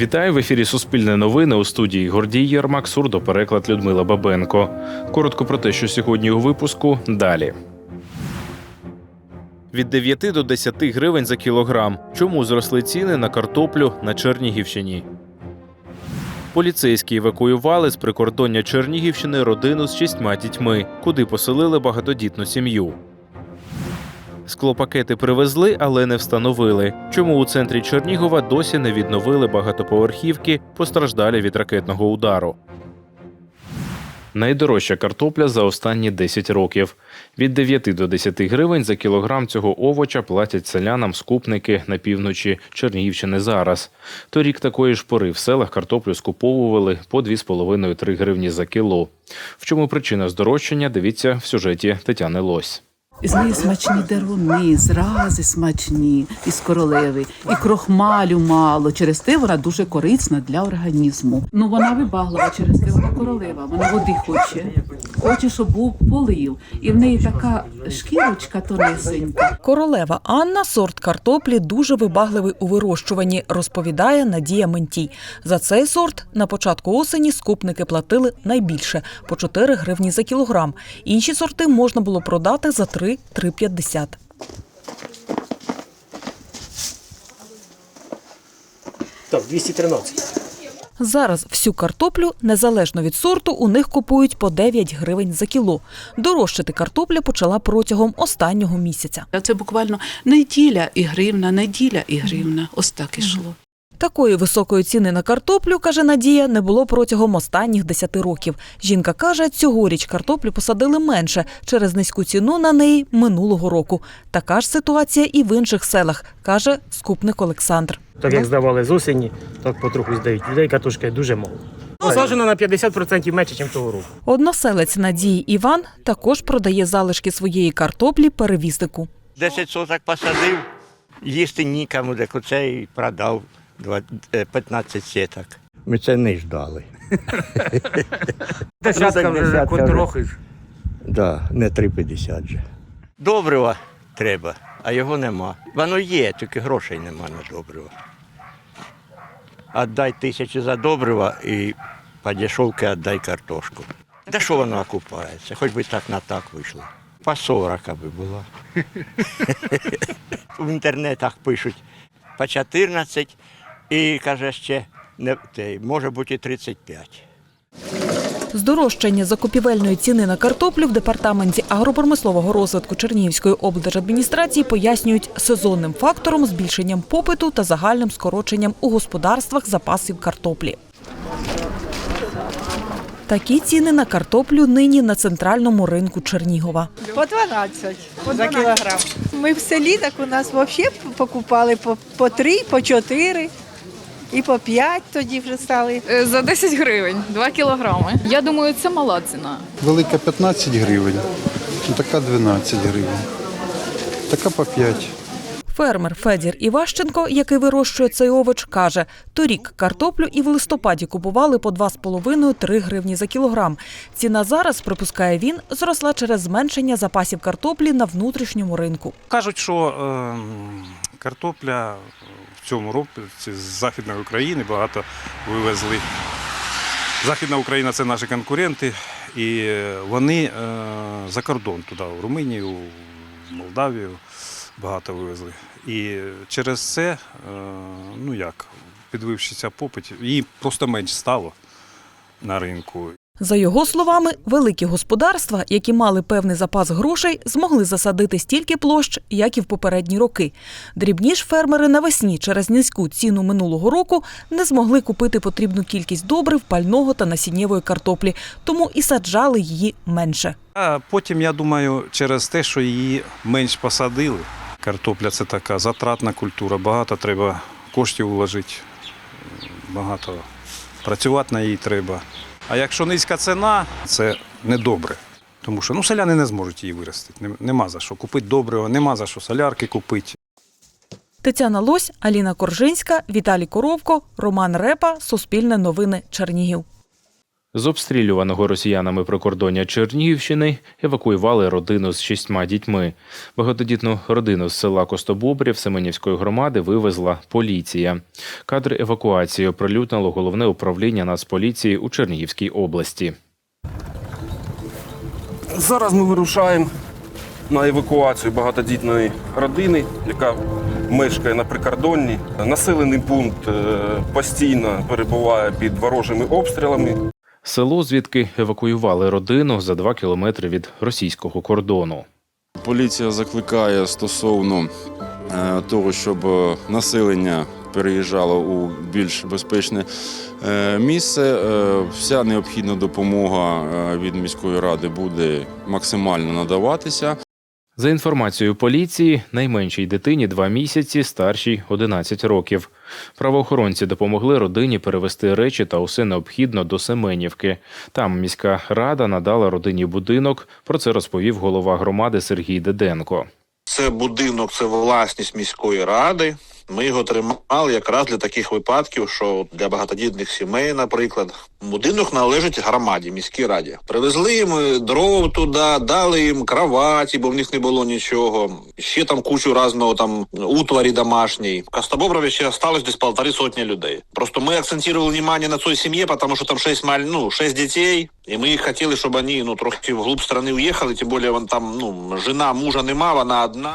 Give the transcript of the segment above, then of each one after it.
Вітаю в ефірі Суспільне новини у студії Гордій Єрмак, сурдопереклад Людмила Бабенко. Коротко про те, що сьогодні у випуску далі. Від 9 до 10 гривень за кілограм. Чому зросли ціни на картоплю на Чернігівщині? Поліцейські евакуювали з прикордоння Чернігівщини родину з шістьма дітьми, куди поселили багатодітну сім'ю. Склопакети привезли, але не встановили. Чому у центрі Чернігова досі не відновили багатоповерхівки, постраждалі від ракетного удару. Найдорожча картопля за останні 10 років. Від 9 до 10 гривень за кілограм цього овоча платять селянам скупники на півночі Чернігівщини зараз. Торік такої ж пори в селах картоплю скуповували по 2,5-3 гривні за кіло. В чому причина здорожчання, дивіться в сюжеті Тетяни Лось. З неї смачні деруни, зрази смачні із королеви, і крохмалю мало. Через те вона дуже корисна для організму. Ну вона вибаглива через те, вона королева, вона води хоче. Хоче, щоб був полив. І в неї така шкірочка тонесенька. Королева Анна сорт картоплі дуже вибагливий у вирощуванні, розповідає Надія Ментій. За цей сорт на початку осені скупники платили найбільше по 4 гривні за кілограм. Інші сорти можна було продати за 3-3,50. Так, 213. Зараз всю картоплю, незалежно від сорту, у них купують по 9 гривень за кіло. Дорожчати картопля почала протягом останнього місяця. Це буквально неділя і гривна, неділя і гривна. Ось так ішло. Такої високої ціни на картоплю, каже Надія, не було протягом останніх 10 років. Жінка каже, цьогоріч картоплю посадили менше через низьку ціну на неї минулого року. Така ж ситуація і в інших селах, каже скупник Олександр. Так як здавали з осені, так потроху здають. Людей катушки дуже мало. Посаджено на 50% менше, ніж того року. Односелець Надії Іван також продає залишки своєї картоплі перевізнику. 10 соток посадив, їсти нікому, так оце і продав 15 сіток. Ми це не ждали. Десятка вже потрохи ж. Да, не 3,50 же. Добрива треба, а його нема. Воно є, тільки грошей нема на добрива. Отдай тисячу за добрива і по дешевки віддай картошку. Та що воно окупається? Хоч би так на так вийшло. По 40 аби було. В інтернетах пишуть по 14 і каже ще не, те, може бути і 35. Здорожчання закупівельної ціни на картоплю в департаменті агропромислового розвитку Чернігівської облдержадміністрації пояснюють сезонним фактором, збільшенням попиту та загальним скороченням у господарствах запасів картоплі. Такі ціни на картоплю нині на центральному ринку Чернігова. По 12 за кілограм. Ми в селі так у нас взагалі покупали по, по 3, по 4 і по 5 тоді вже стали. Е, За 10 гривень, 2 кілограми. Я думаю, це мала ціна. Велика 15 гривень, ну, така 12 гривень, така по 5. Фермер Федір Іващенко, який вирощує цей овоч, каже, торік картоплю і в листопаді купували по 2,5-3 гривні за кілограм. Ціна зараз, припускає він, зросла через зменшення запасів картоплі на внутрішньому ринку. Кажуть, що е, картопля цьому році з Західної України багато вивезли. Західна Україна це наші конкуренти, і е, вони е, за кордон туди, в Румунію, в Молдавію багато вивезли. І через це, е, ну як, підвившися попит, їй просто менш стало на ринку. За його словами, великі господарства, які мали певний запас грошей, змогли засадити стільки площ, як і в попередні роки. Дрібні ж фермери навесні через низьку ціну минулого року не змогли купити потрібну кількість добрив, пального та насіннєвої картоплі, тому і саджали її менше. А потім, я думаю, через те, що її менш посадили. Картопля це така затратна культура, багато треба коштів вложити, багато працювати на її треба. А якщо низька ціна, це недобре. Тому що ну, селяни не зможуть її виростити. Нема за що купити доброго, нема за що солярки купити. Тетяна Лось, Аліна Коржинська, Віталій Коровко, Роман Репа, Суспільне новини Чернігів. З обстрілюваного росіянами прикордоння Чернігівщини евакуювали родину з шістьма дітьми. Багатодітну родину з села Костобобрів Семенівської громади вивезла поліція. Кадри евакуації оприлюднило головне управління Нацполіції у Чернігівській області. Зараз ми вирушаємо на евакуацію багатодітної родини, яка мешкає на прикордонні. Населений пункт е, постійно перебуває під ворожими обстрілами. Село, звідки евакуювали родину за два кілометри від російського кордону. Поліція закликає стосовно е, того, щоб е, населення переїжджало у більш безпечне е, місце. Вся необхідна допомога від міської ради буде максимально надаватися. За інформацією поліції, найменшій дитині 2 місяці, старшій 11 років. Правоохоронці допомогли родині перевести речі та усе необхідно до Семенівки. Там міська рада надала родині будинок. Про це розповів голова громади Сергій Деденко. Це будинок, це власність міської ради. Ми його тримали якраз для таких випадків, що для багатодітних сімей, наприклад, будинок належить громаді, міській раді. Привезли їм е, дров туди, дали їм кроваті, бо в них не було нічого. Ще там кучу разного там утварі домашньої. В ще осталось десь полтори сотні людей. Просто ми акцентували внимание на цій сім'ї, тому що там шість маль, ну, шість дітей. І ми хотіли, щоб вони ну трохи вглуб страни уїхали, тим більше вон там ну жена мужа нема, вона одна.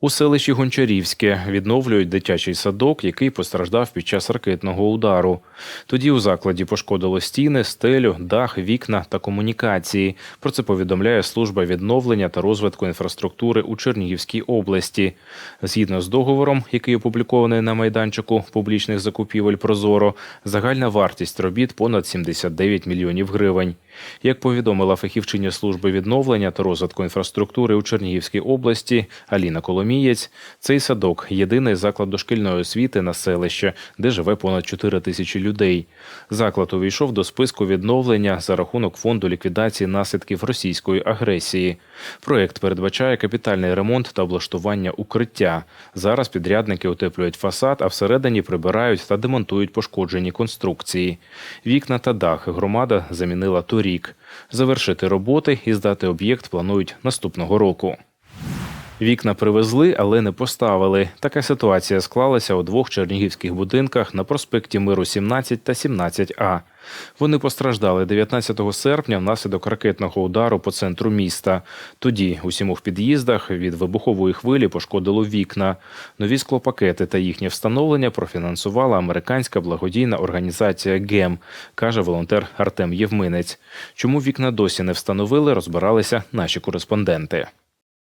У селищі Гончарівське відновлюють дитячий садок, який постраждав під час ракетного удару. Тоді у закладі пошкодило стіни, стелю, дах, вікна та комунікації. Про це повідомляє служба відновлення та розвитку інфраструктури у Чернігівській області. Згідно з договором, який опублікований на майданчику публічних закупівель Прозоро, загальна вартість робіт понад 79 мільйонів гривень. Як повідомила фахівчиня служби відновлення та розвитку інфраструктури у Чернігівській області Аліна Коломієць, цей садок єдиний заклад дошкільної освіти на селище, де живе понад 4 тисячі людей. Заклад увійшов до списку відновлення за рахунок фонду ліквідації наслідків російської агресії. Проект передбачає капітальний ремонт та облаштування укриття. Зараз підрядники утеплюють фасад, а всередині прибирають та демонтують пошкоджені конструкції. Вікна та дах громада замінила торік. Завершити роботи і здати об'єкт планують наступного року. Вікна привезли, але не поставили. Така ситуація склалася у двох чернігівських будинках на проспекті Миру 17 та 17А. Вони постраждали 19 серпня внаслідок ракетного удару по центру міста. Тоді у сімох під'їздах від вибухової хвилі пошкодило вікна. Нові склопакети та їхнє встановлення профінансувала американська благодійна організація ГЕМ, каже волонтер Артем Євминець. Чому вікна досі не встановили, розбиралися наші кореспонденти.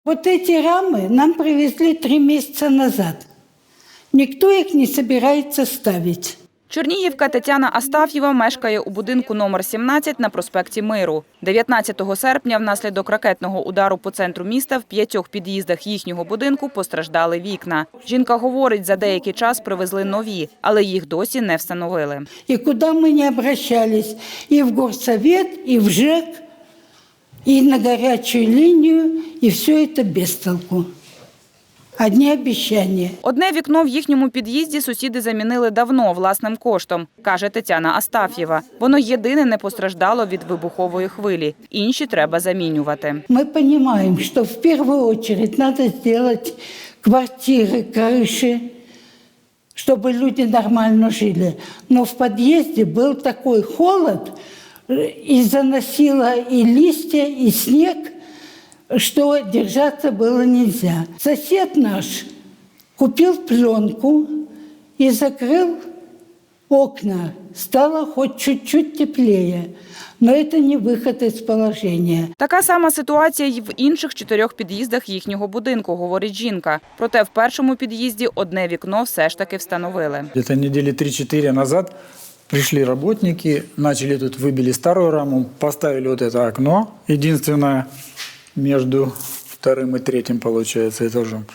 Вот эти рамы нам привезли три месяца назад. Никто их не собирается ставить. Чернігівка Тетяна Астаф'єва мешкає у будинку номер 17 на проспекті Миру. 19 серпня внаслідок ракетного удару по центру міста в п'ятьох під'їздах їхнього будинку постраждали вікна. Жінка говорить, за деякий час привезли нові, але їх досі не встановили. И куда мы не обращались, и в горсовет, и в ЖЭК, и на горячую линию, и все это без толку. Одни обещания. Одне вікно в їхньому під'їзді сусіди замінили давно власним коштом, каже Тетяна Астаф'єва. Воно єдине не постраждало від вибухової хвилі. Інші треба замінювати. Мы понимаем, что в первую очередь надо сделать квартиры, крыши, чтобы люди нормально жили. Но в подъезде был такой холод, э, и заносило и листья, и снег, что держаться было нельзя. Сосед наш купил пленку и закрыл окна. Стало хоть чуть-чуть теплее. Но это не выход из положения. Така сама ситуація й в інших чотирьох під'їздах їхнього будинку, говорить жінка. Проте в першому під'їзді одне вікно все ж таки встановили. Где-то недели 3-4 назад пришли работники, начали тут, выбили старую раму, поставили вот это окно, единственное между вторым и третьим, получается, этажом.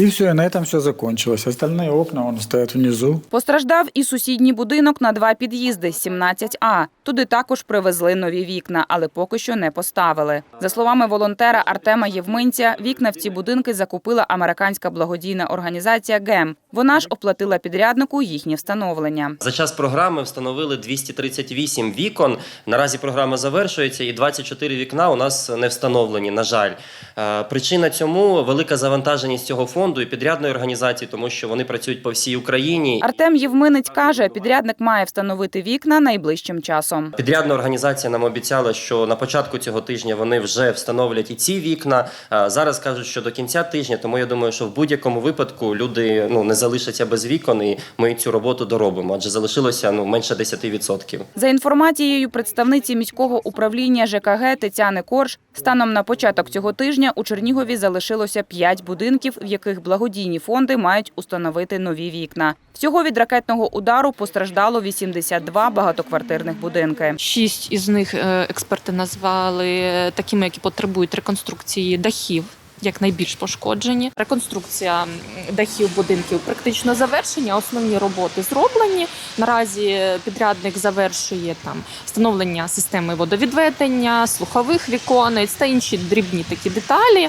И все, и на этом все закончилось. Остальные окна вон стоят внизу. Постраждав і сусідній будинок на два під'їзди 17А. Туди також привезли нові вікна, але поки що не поставили. За словами волонтера Артема Євминця, вікна в ці будинки закупила американська благодійна організація ГЕМ. Вона ж оплатила підряднику їхнє встановлення. За час програми встановили 238 вікон. Наразі програма завершується, і 24 вікна у нас не встановлені. На жаль, Е, причина цьому велика завантаженість цього фонду і підрядної організації, тому що вони працюють по всій Україні. Артем Євминець каже, підрядник має встановити вікна найближчим часом. Підрядна організація нам обіцяла, що на початку цього тижня вони вже встановлять і ці вікна. Зараз кажуть, що до кінця тижня. Тому я думаю, що в будь-якому випадку люди ну не залишаться без вікон, і ми цю роботу доробимо. Адже залишилося ну менше 10%. За інформацією представниці міського управління ЖКГ Тетяни Корж, станом на початок цього тижня у Чернігові залишилося 5 будинків, в яких благодійні фонди мають установити нові вікна. Всього від ракетного удару постраждало 82 багатоквартирних будинки. Шість із них е, експерти назвали такими, які потребують реконструкції дахів. Як найбільш пошкоджені, реконструкція дахів будинків практично завершення. Основні роботи зроблені. Наразі підрядник завершує там встановлення системи водовідведення, слухових віконець та інші дрібні такі деталі.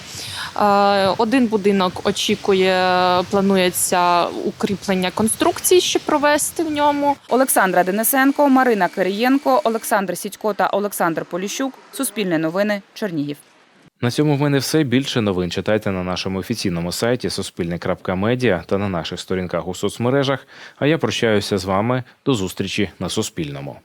Е, Один будинок очікує, планується укріплення конструкцій, щоб провести в ньому. Олександра Денисенко, Марина Кирієнко, Олександр Сідько та Олександр Поліщук. Суспільне новини. Чернігів. На цьому в мене все. Більше новин читайте на нашому офіційному сайті Суспільне.Медіа та на наших сторінках у соцмережах. А я прощаюся з вами до зустрічі на Суспільному.